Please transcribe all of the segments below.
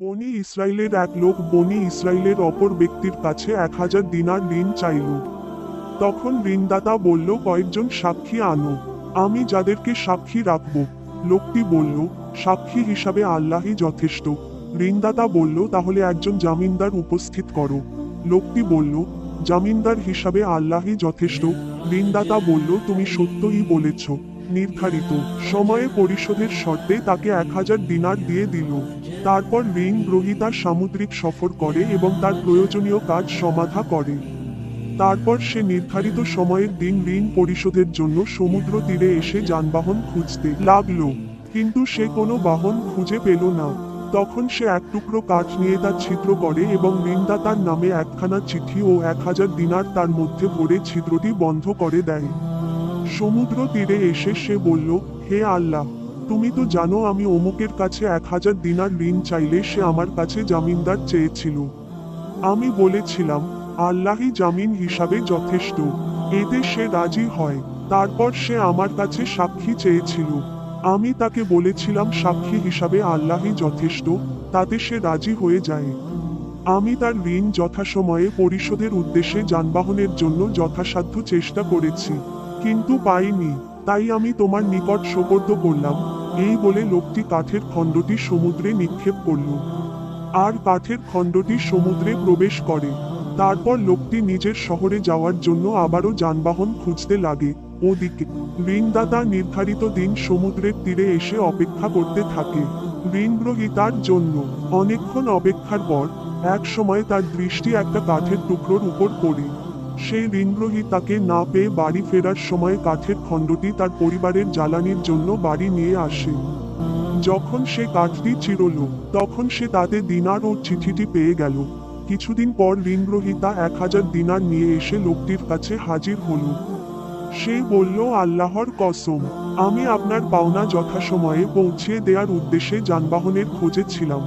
বনি ইসরায়েলের এক লোক বনি ইসরায়েলের অপর ব্যক্তির কাছে এক হাজার দিনার ঋণ চাইল। তখন ঋণদাতা বলল, কয়েকজন সাক্ষী আনো। আমি যাদেরকে সাক্ষী রাখব। লোকটি বলল, সাক্ষী হিসাবে আল্লাহই যথেষ্ট। ঋণদাতা বলল, তাহলে একজন জামিনদার উপস্থিত করো। লোকটি বলল, জামিনদার হিসাবে আল্লাহই যথেষ্ট। ঋণদাতা বলল, তুমি সত্যই বলেছ। নির্ধারিত সময়ে পরিশোধের শর্তে তাকে এক হাজার দিনার দিয়ে দিল। তারপর ঋণ গ্রহীতা সামুদ্রিক সফর করে এবং তার প্রয়োজনীয় কাজ সমাধা করে। তারপর সে নির্ধারিত সময়ের দিন ঋণ পরিশোধের জন্য সমুদ্র তীরে এসে যানবাহন খুঁজতে লাগল। কিন্তু সে কোনো বাহন খুঁজে পেল না। তখন সে এক টুকরো কাঠ নিয়ে তার ছিদ্র করে এবং ঋণদাতার নামে একখানা চিঠি ও এক হাজার দিনার তার মধ্যে ভরে ছিদ্রটি বন্ধ করে দেয়। সমুদ্র তীরে এসে সে বলল, হে আল্লাহ! তুমি তো জানো আমি অমুকের কাছে এক হাজার দিনার ঋণ চাইলে সে আমার কাছে জামিনদার চেয়েছিল। আমি বলেছিলাম, আল্লাহই জামিন হিসাবে যথেষ্ট। এতে সে রাজি হয়। তারপর সে আমার কাছে সাক্ষী চেয়েছিল। আমি তাকে বলেছিলাম, সাক্ষী হিসাবে আল্লাহই যথেষ্ট, তাতে সে রাজি হয়ে যায়। আমি তার ঋণ যথাসময়ে পরিশোধের উদ্দেশ্যে যানবাহনের জন্য যথাসাধ্য চেষ্টা করেছি, কিন্তু পাইনি। তাই আমি তোমার নিকট সোপর্দ করলাম। এই বলে লোকটি কাঠের খণ্ডটি সমুদ্রে নিক্ষেপ করল। আর কাঠের খণ্ডটি সমুদ্রে প্রবেশ করে। তারপর লোকটি নিজের শহরে যাওয়ার জন্য আবারও যানবাহন খুঁজতে লাগে। ওদিকে, ঋণদাতা নির্ধারিত দিন সমুদ্রের তীরে এসে অপেক্ষা করতে থাকে। ঋণগ্রহীতার জন্য অনেকক্ষণ অপেক্ষার পর, এক সময় তার দৃষ্টি একটা কাঠের টুকরোর উপর পড়ে। সেই ঋণগ্রহী তাকে না পেয়ে বাড়ি ফেরার সময় কাঠের খণ্ডটি তার পরিবারের জ্বালানির জন্য বাড়ি নিয়ে আসে। যখন সে কাঠটি চিরল, তখন সে তাতে দিনার ও চিঠিটি পেয়ে গেল। কিছুদিন পর ঋণগ্রহীতা এক হাজার দিনার নিয়ে এসে লোকটির কাছে হাজির হল। সে বলল, আল্লাহর কসম, আমি আপনার পাওনা যথাসময়ে পৌঁছিয়ে দেওয়ার উদ্দেশ্যে যানবাহনের খোঁজে ছিলাম।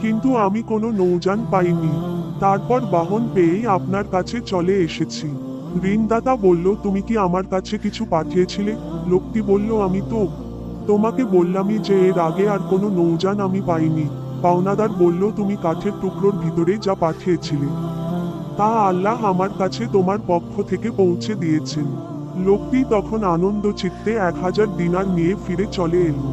কিন্তু আমি কোনো নৌযান পাইনি। তারপর বাহন পেয়েই আপনার কাছে চলে এসেছি। ঋণদাতা বলল, তুমি কি আমার কাছে কিছু পাঠিয়েছিলে? লোকটি বলল, আমি তো তোমাকে বললামই যে এর আগে আর কোনো নৌযান আমি পাইনি। পাওনাদার বলল, তুমি কাঠের টুকরোর ভিতরে যা পাঠিয়েছিলে, তা আল্লাহ আমার কাছে তোমার পক্ষ থেকে পৌঁছে দিয়েছেন। লোকটি তখন আনন্দ চিত্তে এক হাজার দিনার নিয়ে ফিরে চলে এলো।